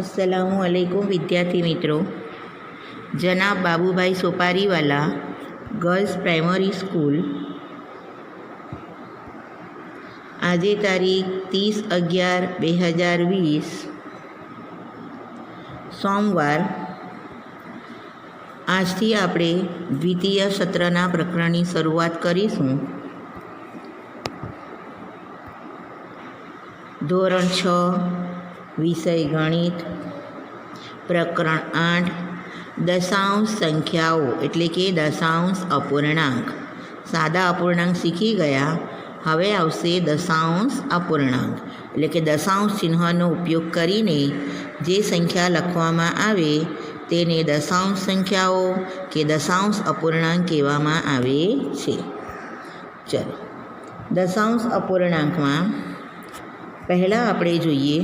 અસલામુ અલૈકુમ વિદ્યાર્થી મિત્રો. જનાબ Babubhai Sopariwala girls primary school. આજે તારીખ ત્રીસ અગિયાર બે હજાર વીસ સોમવાર. આજથી આપણે દ્વિતીય સત્રના પ્રકરણની શરૂઆત કરીશું. ધોરણ છ વિષય ગણિત, પ્રકરણ આઠ, દશાંશ સંખ્યાઓ એટલે કે દશાંશ અપૂર્ણાંક. સાદા અપૂર્ણાંક શીખી ગયા, હવે આવશે દશાંશ અપૂર્ણાંક. એટલે કે દશાંશ ચિહ્નનો ઉપયોગ કરીને જે સંખ્યા લખવામાં આવે, તેને દશાંશ સંખ્યાઓ કે દશાંશ અપૂર્ણાંક કહેવામાં આવે છે. ચલો, દશાંશ અપૂર્ણાંકમાં પહેલાં આપણે જોઈએ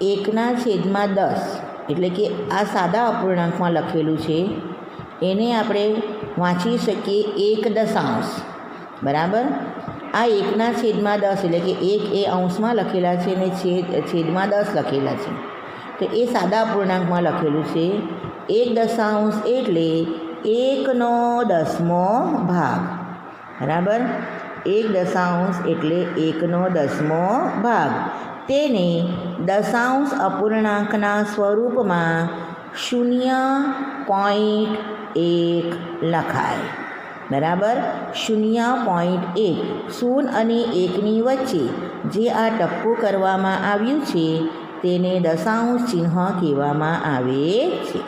એકના છેદમાં દસ, એટલે કે આ સાદા અપૂર્ણાંકમાં લખેલું છે. એને આપણે વાંચી શકીએ એક દશાંશ. બરાબર? આ એકના છેદમાં દસ, એટલે કે એક એ અંશમાં લખેલા છે અને છેદ, છેદમાં દસ લખેલા છે. તો એ સાદા અપૂર્ણાંકમાં લખેલું છે. એક દશાંશ એટલે એકનો દસમો ભાગ. બરાબર? એક દશાંશ એટલે એકનો દસમો ભાગ. તેને દશાંશ અપૂર્ણાંકના સ્વરૂપમાં શૂન્ય પોઈન્ટ એક લખાય. બરાબર? શૂન્ય પોઈન્ટ એક. શૂન અને એકની વચ્ચે જે આ ટપકું કરવામાં આવ્યું છે, તેને દશાંશ ચિહ્ન કહેવામાં આવે છે.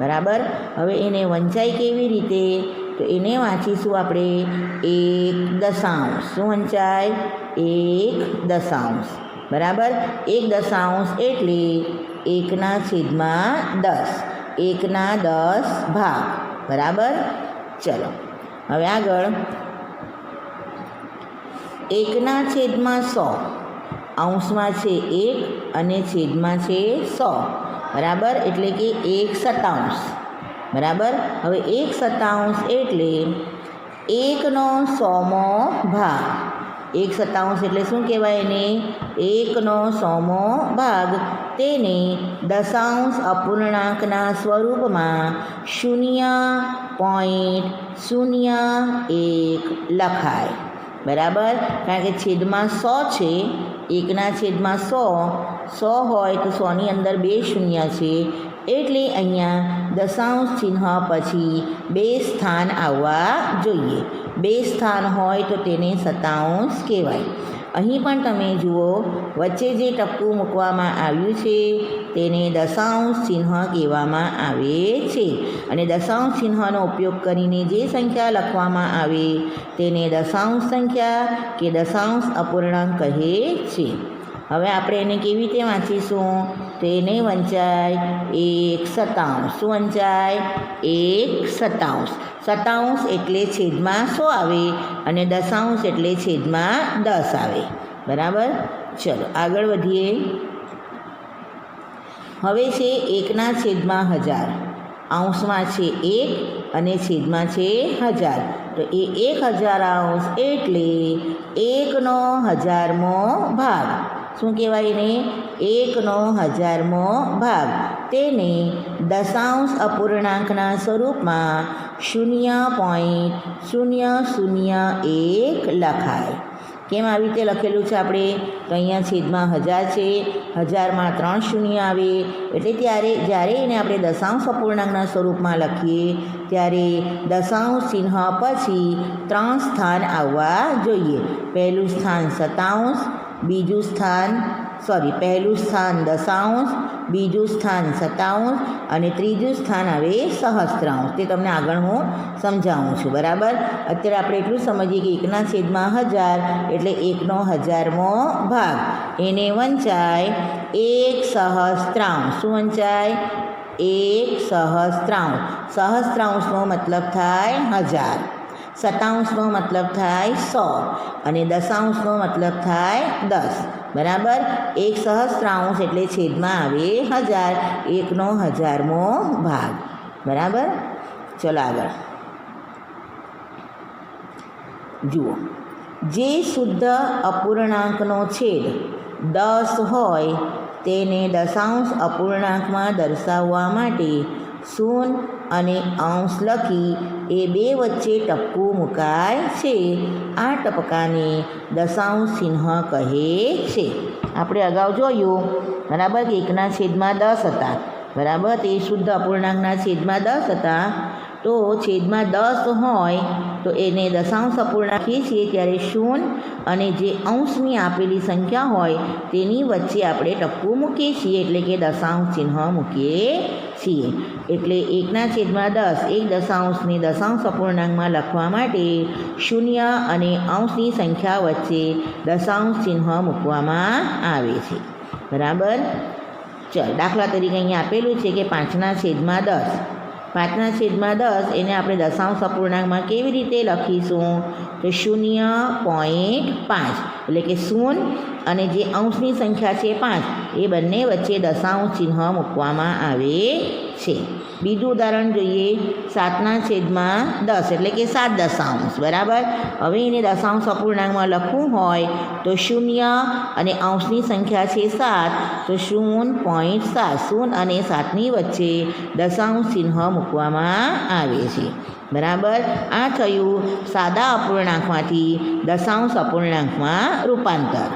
બરાબર? હવે એને વંચાય કેવી રીતે? તો એને વાંચીશું આપણે એક દશાંશ. શું વંચાય? એક દશાંશ. બરાબર? એક દશાંશ એટલે એકના છેદમાં દસ. એકના દસ ભાગ. બરાબર? ચલો. હવે આગળ. એકના છેદમાં સો. અંશમાં છે એક અને છેદમાં છે સો. બરાબર? એટલે કે એક સતાંશ બરાબર? હવે એક સત્તાવંશ એટલે એકનો સોમો ભાગ. એક સત્તાવંશ એટલે શું કહેવાય એને? એકનો સોમો ભાગ. તેને દશાંશ અપૂર્ણાંકના સ્વરૂપમાં શૂન્ય પોઈન્ટ શૂન્ય એક લખાય. બરાબર? કારણ કે છેદમાં સો છે, એકના છેદમાં સો સો હોય તો સોની અંદર બે શૂન્ય છે. એટલે અહીંયા દશાંશ ચિહ્ન પછી બે સ્થાન આવવા જોઈએ. બે સ્થાન હોય તો તેને સતાંશ કહેવાય. અહીં પણ તમે જુઓ, વચ્ચે જે ટપકું મૂકવામાં આવ્યું છે, તેને દશાંશ ચિહ્ન કહેવામાં આવે છે. અને દશાંશ ચિહ્નનો ઉપયોગ કરીને જે સંખ્યા લખવામાં આવે, તેને દશાંશ સંખ્યા કે દશાંશ અપૂર્ણાંક કહે છે. હવે આપણે એને કેવી રીતે વાંચીશું? તો એને વંચાય એક સતાંશ શું વંચાય? એક સતાંશ સતાંશ એટલે છેદમાં સો આવે અને દશાંશ એટલે છેદમાં દસ આવે. બરાબર? ચલો, આગળ વધીએ. હવે છે એકના છેદમાં હજાર. અંશમાં છે એક અને છેદમાં છે હજાર. તો એ એક હજાર અંશ એટલે એકનો હજારમો ભાગ. શું કહેવાય એને? એકનો હજારમો ભાગ. તેને દશાંશ અપૂર્ણાંકના સ્વરૂપમાં શૂન્ય પોઈન્ટ શૂન્ય શૂન્ય એક લખાય. કેમ આવી રીતે લખેલું છે આપણે? તો અહીંયા છેદમાં હજાર છે. હજારમાં ત્રણ શૂન્ય આવે. એટલે ત્યારે જ્યારે એને આપણે દશાંશ અપૂર્ણાંકના સ્વરૂપમાં લખીએ, ત્યારે દશાંશ ચિહ્ન પછી ત્રણ સ્થાન આવવા જોઈએ. પહેલું સ્થાન સતાંશ બીજું સ્થાન સોરી પહેલું સ્થાન દશાંશ, બીજું સ્થાન સત્તાવંશ અને ત્રીજું સ્થાન આવે સહસ્ત્રાંશ. તે તમને આગળ હું સમજાવું છું, બરાબર? અત્યારે આપણે એટલું સમજીએ કે એકના છેદમાં હજાર એટલે એકનો હજારમો ભાગ. એને વંચાય એક સહસ્ત્રાંશ. શું વંચાય? એક સહસ્ત્રાંશ. સહસ્ત્રાંશનો મતલબ થાય હજાર. સતાંશનો મતલબ થાય સો અને દશાંશનો મતલબ થાય દસ. બરાબર? એક સહસ્ત્રાંશ એટલે છેદમાં આવે હજાર. એકનો હજારમો ભાગ. બરાબર? ચલો આગળ. જુઓ. જે શુદ્ધ અપૂર્ણાંકનો છેદ દસ હોય તેને દશાંશ અપૂર્ણાંકમાં દર્શાવવા માટે શૂન અને અંશ લખી એ બે વચ્ચે ટપકું મુકાય છે. આ ટપકાને દશાંશ ચિહ્ન કહે છે. આપણે અગાઉ જોયું, બરાબર એકના છેદમાં દસ હતા. બરાબર, તે શુદ્ધ અપૂર્ણાંકના છેદમાં દસ હતા. તો છેદમાં દસ હોય તો એને દશાંશ અપૂર્ણાંક કહીએ છીએ. ત્યારે શૂન્ય અને જે અંશની આપેલી સંખ્યા હોય તેની વચ્ચે આપણે ટપકું મૂકીએ છીએ. એટલે કે દશાંશ ચિહ્ન મૂકીએ છીએ. એટલે એકના છેદમાં દસ, એક દશાંશને દશાંશ અપૂર્ણાંકમાં લખવા માટે શૂન્ય અને અંશની સંખ્યા વચ્ચે દશાંશ ચિહ્ન મૂકવામાં આવે છે. બરાબર? ચલ, દાખલા તરીકે અહીંયા આપેલું છે કે પાંચના છેદમાં દસ. પાંચના છેદમાં દસ એને આપણે દશાંશ અપૂર્ણાંકમાં કેવી રીતે લખીશું? તો શૂન્ય પોઈન્ટ પાંચ. એટલે કે શૂન્ય અને જે અંશની સંખ્યા છે પાંચ, એ બંને વચ્ચે દશાંશ ચિહ્ન મૂકવામાં આવે છે. બીજું ઉદાહરણ જોઈએ, સાતના છેદમાં દસ, એટલે કે સાત દશાંશ, બરાબર? હવે એને દશાંશ અપૂર્ણાંકમાં લખવું હોય તો શૂન્ય અને અંશની સંખ્યા છે સાત, તો શૂન્ય પોઈન્ટ સાત શૂન્ય અને સાતની વચ્ચે દશાંશ ચિહ્ન મૂકવામાં આવે છે. બરાબર? આ થયું સાદા અપૂર્ણાંકમાંથી દશાંશ અપૂર્ણાંકમાં રૂપાંતર.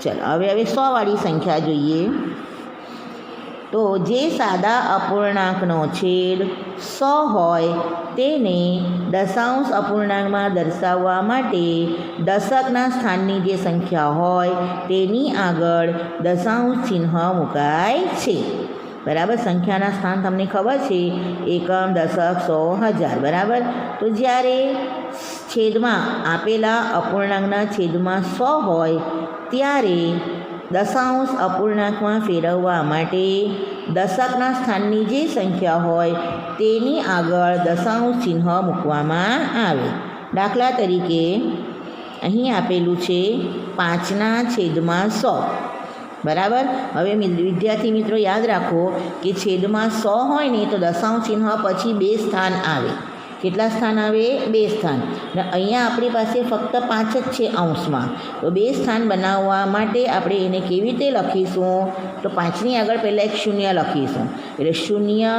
ચલો, હવે હવે સોવાળી સંખ્યા જોઈએ. તો જે સાદા અપૂર્ણાંકનો છેદ સો હોય તેને દશાંશ અપૂર્ણાંકમાં દર્શાવવા માટે દશકના સ્થાનની જે સંખ્યા હોય તેની આગળ દશાંશ ચિહ્ન મુકાય છે. બરાબર? સંખ્યાના સ્થાન તમને ખબર છે? એકમ, દશક, સો, હજાર, બરાબર? તો જ્યારે છેદમાં આપેલા અપૂર્ણાંકના છેદમાં સો હોય, ત્યારે દશાંશ અપૂર્ણાંકમાં ફેરવવા માટે દશકના સ્થાનની જે સંખ્યા હોય, તેની આગળ દશાંશ ચિહ્ન મૂકવામાં આવે. દાખલા તરીકે, અહીં આપેલું છે પાંચના છેદમાં સો. બરાબર? હવે વિદ્યાર્થી મિત્રો યાદ રાખો કે છેદમાં સો હોય ને તો દશાંશ ચિહ્ન પછી બે સ્થાન આવે. કેટલા સ્થાન આવે? બે સ્થાન. ને અહીંયા આપણી પાસે ફક્ત પાંચ જ છે અંશમાં. તો બે સ્થાન બનાવવા માટે આપણે એને કેવી રીતે લખીશું? તો પાંચની આગળ પહેલાં એક શૂન્ય લખીશું. એટલે શૂન્ય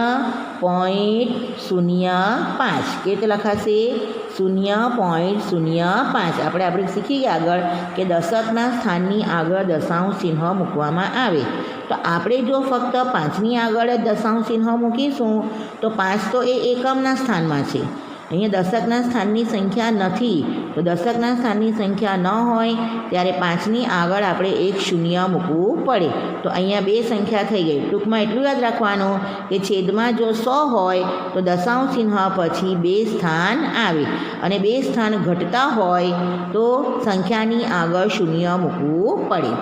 પોઈન્ટ શૂન્ય પાંચ. કેવી રીતે લખાશે? શૂન્ય પોઈન્ટ શૂન્ય પાંચ. આપણે આપણે શીખી ગયા આગળ કે દશકના સ્થાનની આગળ દશાંશ ચિહ્ન મૂકવામાં આવે. તો આપણે જો ફક્ત પાંચની આગળ જ દશાંશ ચિહ્ન મૂકીશું, તો પાંચ તો એ એકમના સ્થાનમાં છે. અહીંયા દશકના સ્થાનની સંખ્યા નથી. તો દશકના સ્થાનની સંખ્યા ન હોય, ત્યારે પાંચની આગળ આપણે એક શૂન્ય મૂકવું પડે. તો અહીંયા બે સંખ્યા થઈ ગઈ. ટૂંકમાં એટલું યાદ રાખવાનું કે છેદમાં જો સો હોય, તો દશાંશ ચિહ્ન પછી બે સ્થાન આવે. અને બે સ્થાન ઘટતા હોય, તો સંખ્યાની આગળ શૂન્ય મૂકવું પડે.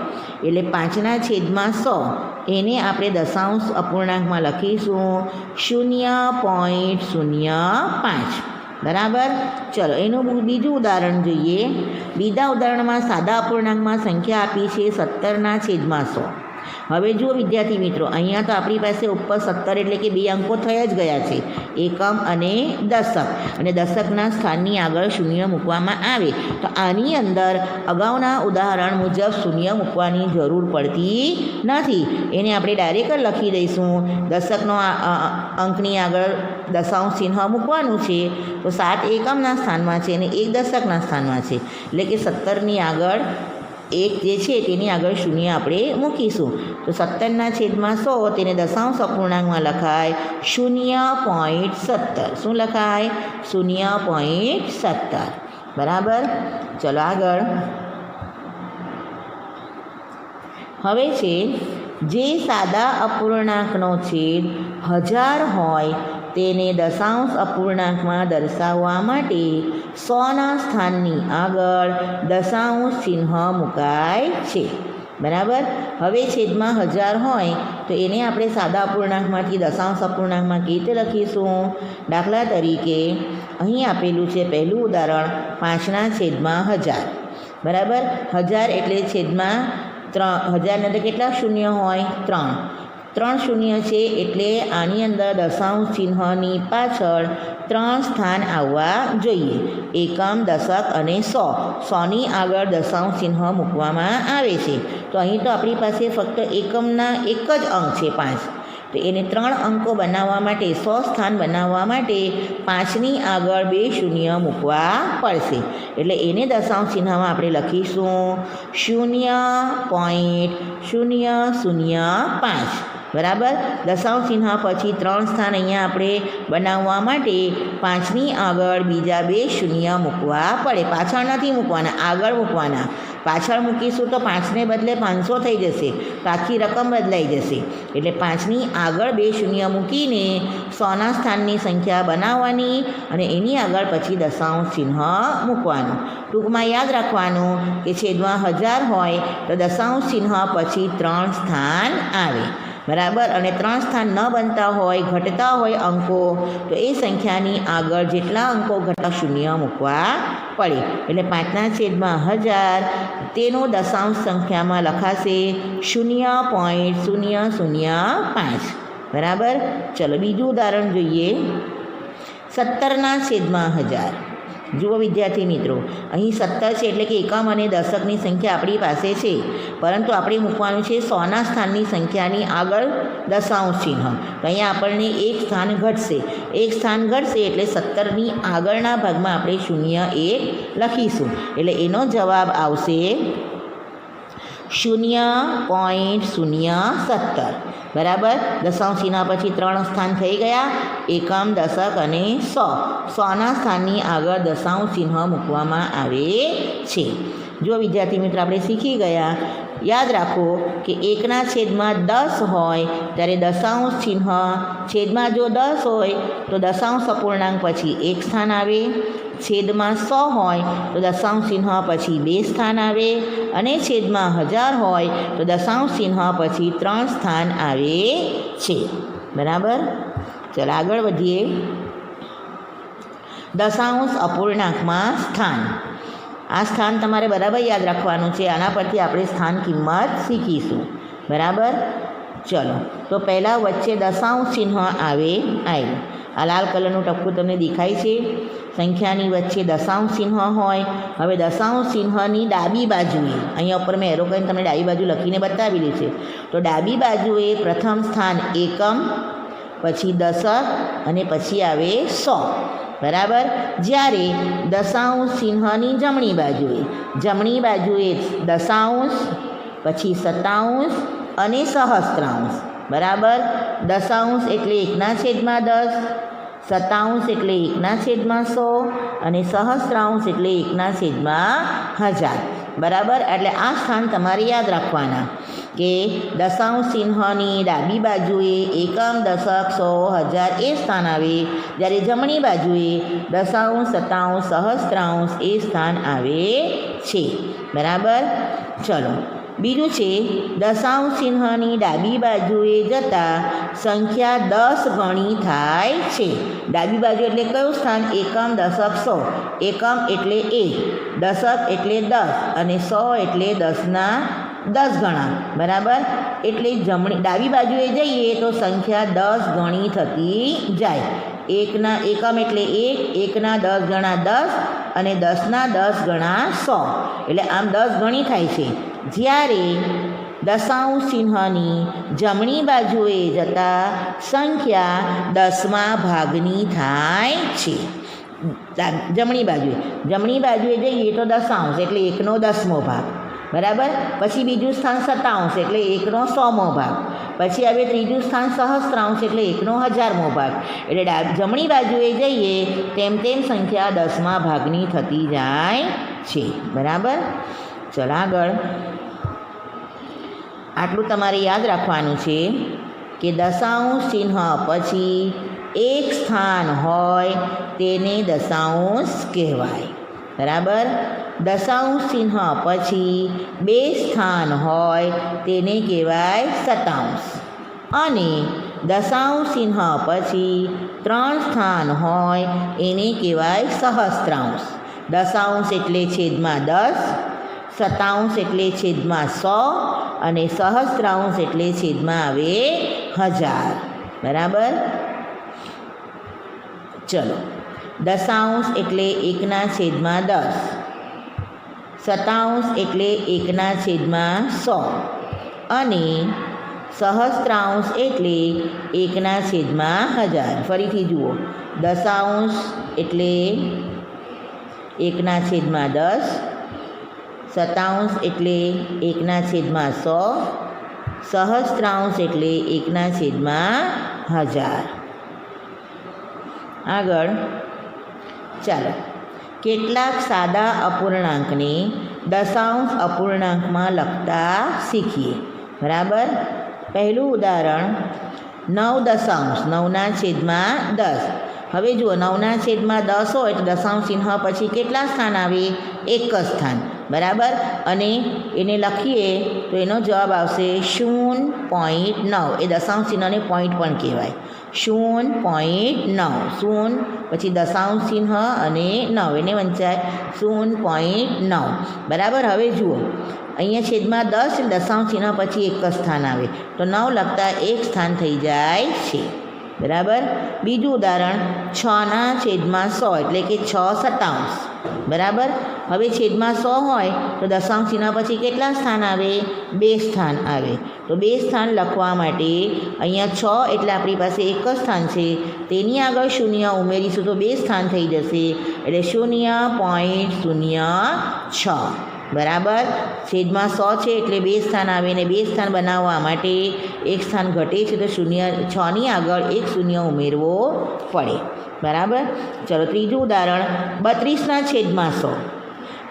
એટલે પાંચના છેદમાં સો, એને આપણે દશાંશ અપૂર્ણાંકમાં લખીશું. શૂન્ય પોઈન્ટ શૂન્ય પાંચ. બરાબર? ચલો, એનું બીજું ઉદાહરણ જોઈએ. બીજા ઉદાહરણમાં સાદા અપૂર્ણાંકમાં સંખ્યા આપી છે સત્તરના છેદમાં સો. હવે જુઓ વિદ્યાર્થી મિત્રો, અહીંયા તો આપણી પાસે ઉપર સત્તર એટલે કે બે અંકો થઈ જ ગયા છે. એકમ અને દશક. અને દશકના સ્થાનની આગળ શૂન્ય મૂકવામાં આવે. તો આની અંદર અગાઉના ઉદાહરણ મુજબ શૂન્ય મૂકવાની જરૂર પડતી નથી. એને આપણે ડાયરેક્ટ લખી દઈશું. દશકનો અંકની આગળ દશાંશ ચિહ્ન મૂકવાનું છે. તો સાત એકમના સ્થાનમાં છે અને એક દશકના સ્થાનમાં છે. એટલે કે સત્તરની આગળ એક જે છે તેની આગળ શૂન્ય આપણે મૂકીશું. તો સત્તરના છેદમાં સો, તેને દશાંશ અપૂર્ણાંકમાં લખાય શૂન્ય પોઈન્ટ સત્તર. શું લખાય? શૂન્ય પોઈન્ટ સત્તર. બરાબર? ચલો આગળ. હવે છે, જે સાદા અપૂર્ણાંકનો છેદ હજાર હોય તેને દશાંશ અપૂર્ણાંકમાં દર્શાવવા માટે સોના સ્થાનની આગળ દશાંશ ચિહ્ન મુકાય છે. બરાબર? હવે છેદમાં હજાર હોય તો એને આપણે સાદા અપૂર્ણાંકમાંથી, દશાંશ અપૂર્ણાંકમાં કેવી રીતે લખીશું? દાખલા તરીકે અહીં આપેલું છે પહેલું ઉદાહરણ પાંચના છેદમાં હજાર. બરાબર? હજાર એટલે છેદમાં ત્રણ, હજારના અંદર કેટલા શૂન્ય હોય? ત્રણ. ત્રણ શૂન્ય છે એટલે આની અંદર દશાંશ ચિહ્નની પાછળ ત્રણ સ્થાન આવવા જોઈએ. એકમ, દશક અને સો. સોની આગળ દશાંશ ચિહ્ન મૂકવામાં આવે છે. તો અહીં તો આપણી પાસે ફક્ત એકમના એક જ અંક છે, પાંચ. તો એને ત્રણ અંકો બનાવવા માટે, સો સ્થાન બનાવવા માટે પાંચની આગળ બે શૂન્ય મૂકવા પડશે. એટલે એને દશાંશ ચિહ્નમાં આપણે લખીશું શૂન્ય પોઈન્ટ શૂન્ય શૂન્ય પાંચ. બરાબર? દશાંશ ચિહ્ન પછી ત્રણ સ્થાન અહીંયા આપણે બનાવવા માટે પાંચની આગળ બીજા બે શૂન્ય મૂકવા પડે. પાછળ નથી મૂકવાના, આગળ મૂકવાના. પાછળ મૂકીશું તો પાંચને બદલે પાંચસો થઈ જશે. તો આખી રકમ બદલાઈ જશે. એટલે પાંચની આગળ બે શૂન્ય મૂકીને સોના સ્થાનની સંખ્યા બનાવવાની અને એની આગળ પછી દશાંશ ચિહ્ન મૂકવાનું. ટૂંકમાં યાદ રાખવાનું કે છેદમાં હજાર હોય તો દશાંશ ચિહ્ન પછી ત્રણ સ્થાન આવે. બરાબર? અને ત્રણ સ્થાન ન બનતા હોય, ઘટતા હોય અંકો, તો એ સંખ્યાની આગળ જેટલા અંકો ઘટતા શૂન્ય મૂકવા પડે. એટલે પાંચના છેદમાં હજાર, તેનો દશાંશ સંખ્યામાં લખાશે શૂન્ય પોઈન્ટ શૂન્ય શૂન્ય પાંચ. બરાબર? ચલો બીજું ઉદાહરણ જોઈએ. સત્તરના છેદમાં હજાર. જુઓ વિદ્યાર્થી મિત્રો, અહીં સત્તર છે એટલે કે એકમ અને દશકની સંખ્યા આપણી પાસે છે. પરંતુ આપણે મૂકવાનું છે સોના સ્થાનની સંખ્યાની આગળ દશાંશ ચિહ્ન. તો અહીંયા આપણને એક સ્થાન ઘટશે. એક સ્થાન ઘટશે એટલે સત્તરની આગળના ભાગમાં આપણે શૂન્ય એક લખીશું. એટલે એનો જવાબ આવશે શૂન્ય પોઈન્ટ શૂન્ય સત્તર. બરાબર? દશાંશ ચિહ્ન પછી ત્રણ સ્થાન થઈ ગયા. એકમ, દશક અને સો. સોના સ્થાનની આગળ દશાંશ ચિહ્ન મૂકવામાં આવે છે. જો વિદ્યાર્થી મિત્રો, આપણે શીખી ગયા. યાદ રાખો કે એકના છેદમાં દસ હોય ત્યારે દશાંશ ચિહ્ન છેદમાં જો દસ હોય તો દશાંશ અપૂર્ણાંક પછી એક સ્થાન આવે. છેદમાં સો હોય તો દશાંશ ચિહ્ન પછી બે સ્થાન આવે અને છેદમાં હજાર હોય તો દશાંશ ચિહ્ન પછી ત્રણ સ્થાન આવે છે. બરાબર? ચાલો આગળ વધીએ. દશાંશ અપૂર્ણાંકમાં સ્થાન. આ સ્થાન તમારે બરાબર યાદ રાખવાનું છે. આના પરથી આપણે સ્થાન કિંમત શીખીશું. બરાબર? ચલો. તો પહેલાં વચ્ચે દશાંશ ચિહ્ન આવે આવ્યું આ લાલ કલરનું ટપકું તમને દેખાય છે. સંખ્યાની વચ્ચે દશાંશ ચિહ્ન હોય. હવે દશાંશ ચિહ્નની ડાબી બાજુએ, અહીંયા ઉપર મેં એરો કરીને તમને ડાબી બાજુ લખીને બતાવેલી છે. તો ડાબી બાજુએ પ્રથમ સ્થાન એકમ, પછી દશક અને પછી આવે સો. બરાબર? જ્યારે દશાંશ ચિહ્નની જમણી બાજુએ જમણી બાજુએ દશાંશ, પછી સતાંશ અને સહસ્ત્રાંશ. બરાબર? દશાંશ એટલે એકના છેદમાં દસ સતાંશ એટલે એકના છેદમાં સો અને સહસ્ત્રાંશ એટલે એકના છેદમાં હજાર. બરાબર? એટલે આ સ્થાન તમારે યાદ રાખવાના કે દશાંશ ચિહ્નની ડાબી બાજુએ એકમ, દશક, સો, હજાર એ સ્થાન આવે. જ્યારે જમણી બાજુએ દશાંશ સતાંશ સહસ્ત્રાંશ એ સ્થાન આવે છે. બરાબર? ચલો. બીજું છે, દશાંશ ચિહ્નની ડાબી બાજુએ જતાં સંખ્યા દસ ગણી થાય છે. ડાબી બાજુ એટલે કયું સ્થાન? એકમ, દશક સો. એકમ એટલે એક દશક એટલે દસ. અને સો એટલે દસના દસ ગણા. બરાબર? એટલે જમણી, ડાબી બાજુએ જઈએ તો સંખ્યા દસ ગણી થતી જાય. એકના એકમ એટલે એક, એકના દસ ગણા દસ અને દસના દસ ગણા સો. એટલે આમ દસ ગણી થાય છે. જ્યારે દશાંશ ચિહ્નની જમણી બાજુએ જતાં સંખ્યા દસમા ભાગની થાય છે. જમણી બાજુએ. જમણી બાજુએ જઈએ તો દશાંશ એટલે એકનો દસમો ભાગ. બરાબર? પછી બીજું સ્થાન સત્તાંશ એટલે એકનો સોમો ભાગ. પછી આવે ત્રીજું સ્થાન સહસ્ત્રાંશ એટલે એકનો હજારમો ભાગ. એટલે જમણી બાજુએ જઈએ તેમ તેમ સંખ્યા દસમા ભાગની થતી જાય છે. બરાબર? ચલ આગળ. આટલું તમારે યાદ રાખવાનું છે કે દશાંશ ચિહ્ન પછી એક સ્થાન હોય તેને દશાંશ કહેવાય. બરાબર? દશાંશ ચિહ્ન પછી બે સ્થાન હોય તેને કહેવાય સતાંશ અને દશાંશ ચિહ્ન પછી ત્રણ સ્થાન હોય એને કહેવાય સહસ્ત્રાંશ. દશાંશ એટલે છેદમાં દસ સતાંશ એટલે છેદમાં સો અને સહસ્ત્રાંશ એટલે છેદમાં આવે હજાર. બરાબર? ચલો. દશાંશ એટલે એકના છેદમાં દસ. શતાંશ એટલે એકના છેદમાં સો. અને સહસ્ત્રાંશ એટલે એકના છેદમાં હજાર. ફરીથી જુઓ. દશાંશ એટલે એકના છેદમાં દસ શતાંશ એટલે એકના છેદમાં સો સહસ્ત્રાંશ એટલે એકના છેદમાં હજાર. આગળ, ચાલો. કેટલાક સાદા અપૂર્ણાંકને દશાંશ અપૂર્ણાંકમાં લખતા શીખીએ. બરાબર? પહેલું ઉદાહરણ, નવ દશાંશ, નવના છેદમાં દસ. હવે જુઓ, નવના છેદમાં દસ હોય તો દશાંશ ચિહ્ન પછી કેટલા સ્થાન આવે? એક જ સ્થાન. બરાબર? અને એને લખીએ તો એનો જવાબ આવશે શૂન્ય પોઈન્ટ નવ. એ દશાંશ ચિહ્નને પોઈન્ટ પણ કહેવાય. શૂન્ય પોઈન્ટ નવ. શૂન્ય પછી દશાંશ ચિહ્ન અને નવ. એને વંચાય. શૂન્ય પોઈન્ટ નવ. બરાબર? હવે જુઓ. અહીંયા છેદમાં દસ, દશાંશ ચિહ્ન પછી એક જ સ્થાન આવે. તો નવ લખતા એક સ્થાન થઈ જાય છે. બરાબર? બીજું ઉદાહરણ, છના છેદમાં સો, એટલે કે છ સત્તાવંશ બરાબર? હવે છેદમાં સો હોય, તો દશાંશ ચિહ્ન પછી કેટલા સ્થાન આવે? બે સ્થાન આવે. તો બે સ્થાન લખવા માટે અહીંયા છ એટલે આપણી પાસે એક જ સ્થાન છે. તેની આગળ શૂન્ય ઉમેરીશું તો બે સ્થાન થઈ જશે. એટલે શૂન્ય પોઈન્ટ શૂન્ય છ. બરાબર? છેદમાં સો છે એટલે બે સ્થાન આવે ને બે સ્થાન બનાવવા માટે એક સ્થાન ઘટે છે તો શૂન્ય છની આગળ એક શૂન્ય ઉમેરવો પડે. બરાબર? ચલો ત્રીજું ઉદાહરણ. બત્રીસના છેદમાં સો.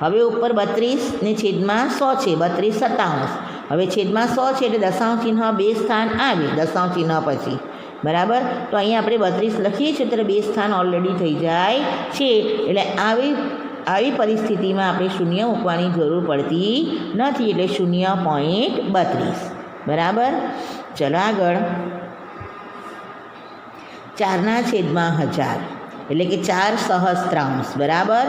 હવે ઉપર બત્રીસ ને છેદમાં સો છે. બત્રીસ સત્તાવંશ હવે છેદમાં સો છે એટલે દશાંશ ચિહ્ન બે સ્થાન આવે. દશાંશ ચિહ્ન પછી. બરાબર? તો અહીંયા આપણે બત્રીસ લખીએ છીએ ત્યારે બે સ્થાન ઓલરેડી થઈ જાય છે. એટલે આવી આવી પરિસ્થિતિમાં આપણે શૂન્ય મૂકવાની જરૂર પડતી નથી એટલે શૂન્ય પોઈન્ટ બત્રીસ. બરાબર? ચલો આગળ. ચારના છેદમાં હજાર. એટલે કે ચાર સહસ્ત્રાંશ. બરાબર?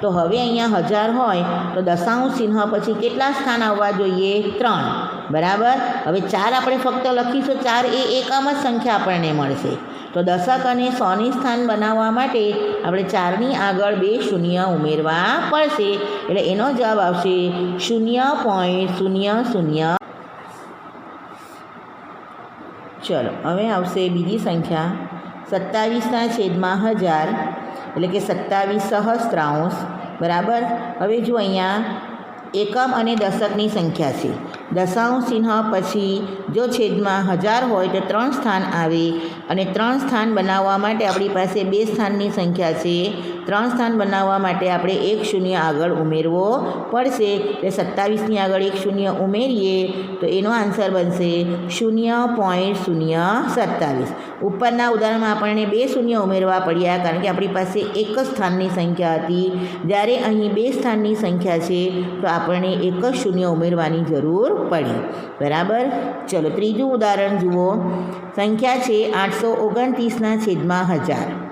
તો હવે અહીંયા હજાર હોય તો દશાંશ ચિહ્ન પછી કેટલા સ્થાન આવવા જોઈએ? ત્રણ. બરાબર? હવે ચાર આપણે ફક્ત લખીશું. ચાર એ એકમ જ સંખ્યા આપણને મળશે. તો દશક અને સોની સ્થાન બનાવવા માટે આપણે ચારની આગળ બે શૂન્ય ઉમેરવા પડશે. એટલે એનો જવાબ આવશે શૂન્ય પોઈન્ટ શૂન્ય શૂન્ય. ચલો, હવે આવશે બીજી સંખ્યા. સત્તાવીસના છેદમાં હજાર, એટલે કે સત્તાવીસ સહસ્ત્રાંશ. બરાબર? હવે જો અહીંયા એકમ અને દશકની સંખ્યા છે. દશાંશ ચિહ્ન પછી જો છેદમાં હજાર હોય તો ત્રણ સ્થાન આવે. અને ત્રણ સ્થાન બનાવવા માટે આપણી પાસે બે સ્થાનની સંખ્યા છે. ત્રણ સ્થાન બનાવવા માટે આપણે એક શૂન્ય આગળ ઉમેરવો પડશે. એટલે સત્તાવીસની આગળ એક શૂન્ય ઉમેરીએ તો એનો આન્સર બનશે શૂન્ય પોઈન્ટ શૂન્ય સત્તાવીસ. ઉપરના ઉદાહરણમાં આપણને બે શૂન્ય ઉમેરવા પડ્યા કારણ કે આપણી પાસે એક જ સ્થાનની સંખ્યા હતી. જ્યારે અહીં બે સ્થાનની સંખ્યા છે તો આપણને એક જ શૂન્ય ઉમેરવાની જરૂર પડી. બરાબર? ચલો ત્રીજું ઉદાહરણ જુઓ. સંખ્યા છે આઠસો ઓગણત્રીસના છેદમાં હજાર.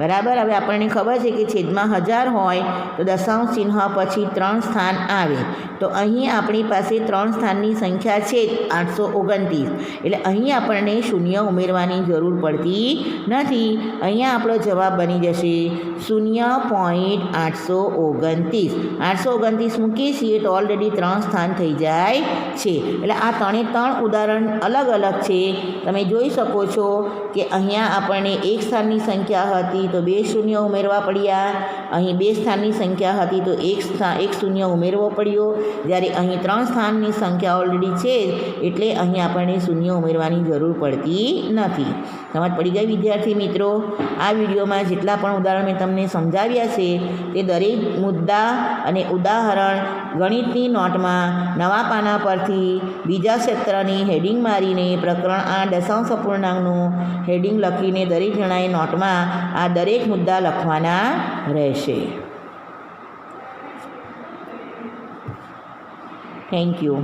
બરાબર? હવે આપણને ખબર છે કે છેદમાં હજાર હોય તો દશાંશ ચિહ્ન પછી ત્રણ સ્થાન આવે. તો અહીં આપણી પાસે ત્રણ સ્થાનની સંખ્યા છે આઠસો ઓગણત્રીસ. એટલે અહીં આપણને શૂન્ય ઉમેરવાની જરૂર પડતી નથી. અહીંયા આપણો જવાબ બની જશે શૂન્ય પોઈન્ટ આઠસો ઓગણત્રીસ. આઠસો ઓગણત્રીસ મૂકીએ છીએ તો ઓલરેડી ત્રણ સ્થાન થઈ જાય છે. એટલે આ ત્રણે ત્રણ ઉદાહરણ અલગ અલગ છે. તમે જોઈ શકો છો કે અહીંયા આપણને એક સ્થાનની સંખ્યા હતી તો બે શૂન્ય ઉમેરવા પડ્યા. અહીં બે સ્થાનની સંખ્યા હતી તો એક સ્થાન એક શૂન્ય ઉમેરવો પડ્યો. જ્યારે અહીં ત્રણ સ્થાનની સંખ્યા ઓલરેડી છે, એટલે અહીં આપણને શૂન્ય ઉમેરવાની જરૂર પડતી નથી. સમજ પડી ગઈ વિદ્યાર્થી મિત્રો. આ વિડીયોમાં જેટલા પણ ઉદાહરણ મેં તમને સમજાવ્યા છે, તે દરેક મુદ્દા અને ઉદાહરણ ગણિતની નોટમાં નવા પાના પરથી બીજા ક્ષેત્રની હેડિંગ મારીને પ્રકરણ આ દશાંશ અપૂર્ણાંકનું હેડિંગ લખીને દરેક જણાએ નોટમાં આ દરેક મુદ્દા લખવાના રહેશે. Thank you